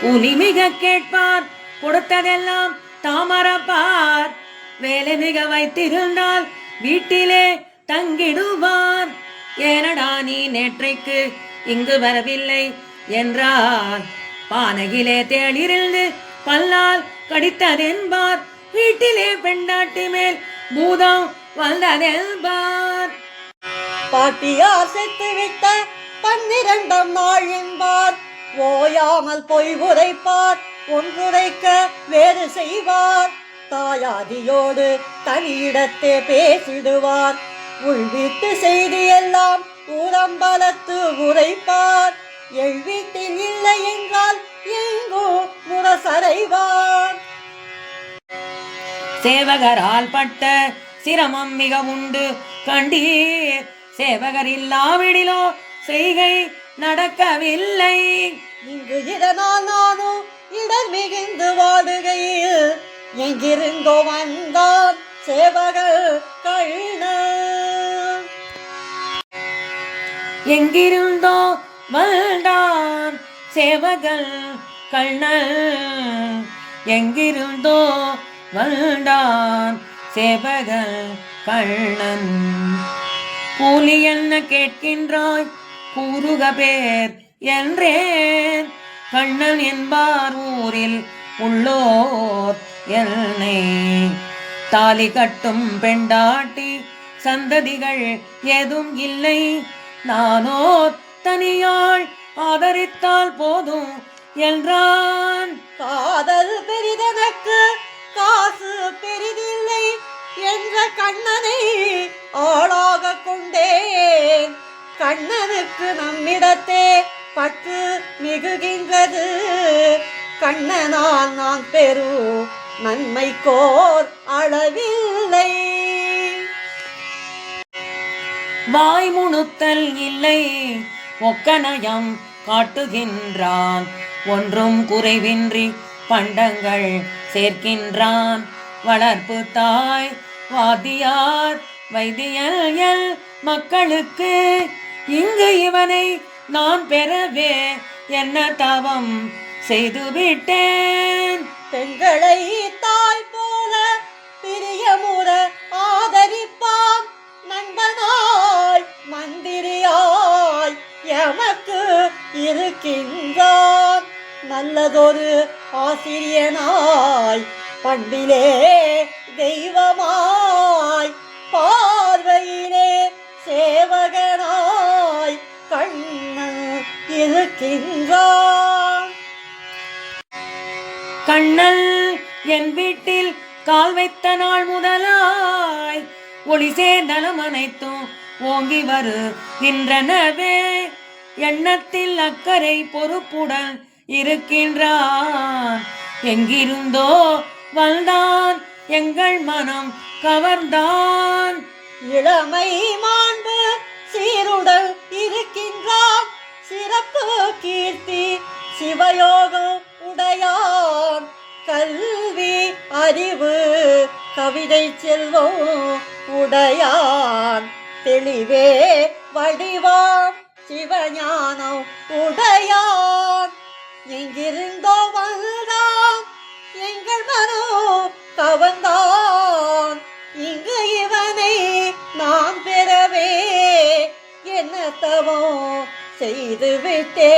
கூலி மிக கேட்பார் கொடுத்ததெல்லாம் தாமரப்பார் வேலை மிக வைத்திருந்தால் வீட்டிலே தங்கிடுவார். ஏனடா நீ நேற்றைக்கு இங்கு வரவில்லை என்றார். பானையிலே தேளிருந்து பல்லால் கடித்ததென்பார். வீட்டிலே பெண்டாட்டி மேல் பூதம் வந்ததென்பார். பாட்டியார் செத்துவிட்ட பன்னிரண்டாம் நாள் என்பார். ஓயாமல் பொய் உரைப்பார் ஒன்றுரைக்க வேறு செய்வார். தாயாதியோடு தனியிடத்தே பேசிடுவார். உள்வீட்டு செய்தி எல்லாம் ஊரம்பலத்து உரைப்பார் எழ்வீட்டில் இல்லை என்றால் எங்கோ முரசறைவார். சேவகரால் பட்ட சிரமம் மிக உண்டு கண்டீர் சேவகர் இல்லாவிடிலோ செய்கை நடக்கவில்லை. இங்கு இதனால் நானோ இடர் மிகுந்து வாடுகையில் எங்கிருந்தோ வந்தார் சேவகர் கண்ண. எங்கிருந்தோ வந்தான் சேவகல் கண்ணல் எங்கிருந்தோ வந்தான் சேவகல் கண்ணன். கூலி என்ன கேட்கின்றாய்? கூறுக பேர். என்றேன். கண்ணன் என்பார் ஊரில் உள்ளோர் என்னை. தாலி கட்டும் பெண்டாட்டி சந்ததிகள் ஏதும் இல்லை. நானோ தனியாள் ஆதரித்தால் போதும் என்றான். காதல் பெரிதனக்கு காசு பெரிதில்லை என்ற கண்ணனை ஆளாக கொண்டேன். கண்ணனுக்கு நம்மிடத்தே பற்று மிகுகின்றது. கண்ணனால் நான் பெரு கோர் அளவில்லை. வாய் முணுத்தல் இல்லை ஒக்கனயம் காட்டுகின்றான். ஒன்றும் குறைவின்றி பண்டங்கள் சேர்க்கின்றான். வளர்ப்பு தாய் வாத்தியார் வைத்தியல் மக்களுக்கு இங்கு இவனை நான் பெறவே என்ன தவம் செய்துவிட்டேன். பெண்களை தாய் போல பிரியமுற ஆதரிப்பான். நண்பனாய் மந்திரியாய் எமக்கு இருக்கின்றான். நல்லதொரு ஆசிரியனாய் பண்பிலே தெய்வமாய் பார்வையிலே சேவகனாய் இருக்கின்றான் கண்ணல் என் வீட்டில் கால் வைத்த நாள் முதலாய் ஒளி சேர்ந்தலம் அனைத்தும் ஓங்கி வருகின்றனவே. எண்ணத்தில் அக்கறை பொறுப்புடன் இருக்கின்றான். எங்கிருந்தோ வந்தான் எங்கள் மனம் கவர்ந்தான். இளமை மாண்பு சீருடல் சிறப்பு கீர்த்தி சிவயோகம் உடையான். கல்வி அறிவு கவிதை செல்வம் உடையான். தெளிவே வடிவான் சிவஞானம் உடையான். எங்கிருந்தோ வந்தான் எங்கள் மனோ கவர்ந்தான். இங்கு இவனை நாம் பெறவே என்ன தவம் செய்து விட்டே